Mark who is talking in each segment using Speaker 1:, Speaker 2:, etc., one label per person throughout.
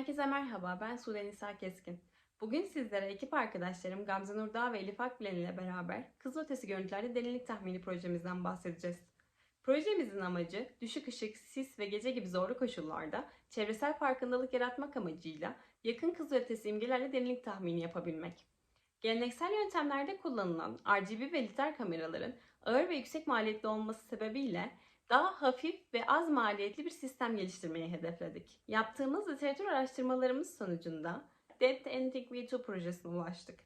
Speaker 1: Herkese merhaba, ben Sude Nisa Keskin. Bugün sizlere ekip arkadaşlarım Gamze Nurdağ ve Elif Akbilen ile beraber Kızıl Ötesi Görüntülerde Derinlik Tahmini projemizden bahsedeceğiz. Projemizin amacı düşük ışık, sis ve gece gibi zorlu koşullarda çevresel farkındalık yaratmak amacıyla yakın kızılötesi imgelerle derinlik tahmini yapabilmek. Geleneksel yöntemlerde kullanılan RGB ve litar kameraların ağır ve yüksek maliyetli olması sebebiyle daha hafif ve az maliyetli bir sistem geliştirmeyi hedefledik. Yaptığımız literatür araştırmalarımız sonucunda Depth Anything V2 projesine ulaştık.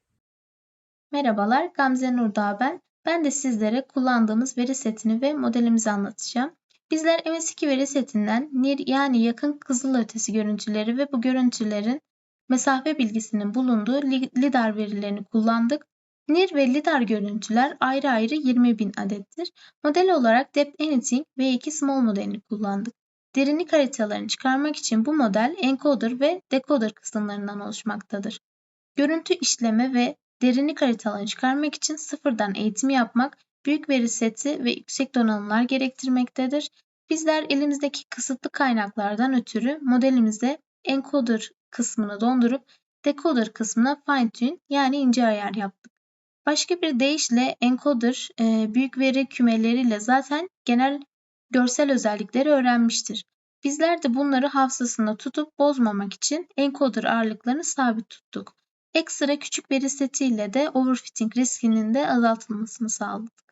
Speaker 2: Merhabalar, Gamze Nurdağ ben. Ben de sizlere kullandığımız veri setini ve modelimizi anlatacağım. Bizler MS2 veri setinden NIR yani yakın kızılötesi görüntüleri ve bu görüntülerin mesafe bilgisinin bulunduğu li- LIDAR verilerini kullandık. NIR ve LIDAR görüntüler ayrı ayrı 20.000 adettir. Model olarak Depth Anything V2 Small modelini kullandık. Derinlik haritalarını çıkarmak için bu model encoder ve decoder kısımlarından oluşmaktadır. Görüntü işleme ve derinlik haritalarını çıkarmak için sıfırdan eğitim yapmak büyük veri seti ve yüksek donanımlar gerektirmektedir. Bizler elimizdeki kısıtlı kaynaklardan ötürü modelimize encoder kısmını dondurup decoder kısmına fine tune yani ince ayar yaptık. Başka bir deyişle encoder e, büyük veri kümeleriyle zaten genel görsel özellikleri öğrenmiştir. Bizler de bunları hafızasında tutup bozmamak için encoder ağırlıklarını sabit tuttuk. Ekstra küçük veri setiyle de overfitting riskinin de azaltılmasını sağladık.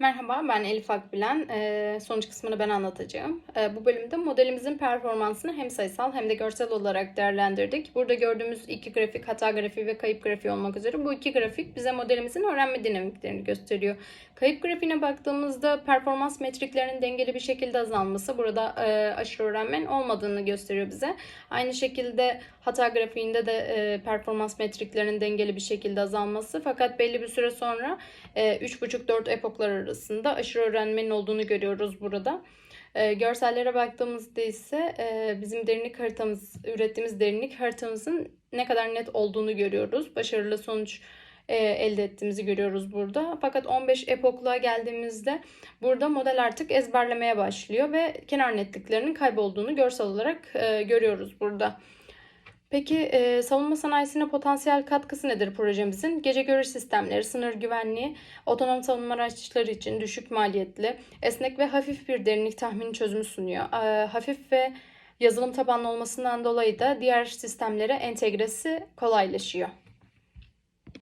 Speaker 3: Merhaba, ben Elif Akbilen. Ee, sonuç kısmını ben anlatacağım. Ee, bu bölümde modelimizin performansını hem sayısal hem de görsel olarak değerlendirdik. Burada gördüğümüz iki grafik, hata grafiği ve kayıp grafiği olmak üzere bu iki grafik bize modelimizin öğrenme dinamiklerini gösteriyor. Kayıp grafiğine baktığımızda performans metriklerinin dengeli bir şekilde azalması burada e, aşırı öğrenmenin olmadığını gösteriyor bize. Aynı şekilde hata grafiğinde de e, performans metriklerinin dengeli bir şekilde azalması fakat belli bir süre sonra e, 3,5-4 epoklar arasında aşırı öğrenmenin olduğunu görüyoruz burada. E, görsellere baktığımızda ise e, bizim derinlik haritamız, ürettiğimiz derinlik haritamızın ne kadar net olduğunu görüyoruz. Başarılı sonuç e, elde ettiğimizi görüyoruz burada. Fakat 15 epokluğa geldiğimizde burada model artık ezberlemeye başlıyor ve kenar netliklerinin kaybolduğunu görsel olarak e, görüyoruz burada. Peki e, savunma sanayisine potansiyel katkısı nedir projemizin? Gece görüş sistemleri, sınır güvenliği, otonom savunma araçları için düşük maliyetli, esnek ve hafif bir derinlik tahmini çözümü sunuyor. E, hafif ve yazılım tabanlı olmasından dolayı da diğer sistemlere entegresi kolaylaşıyor.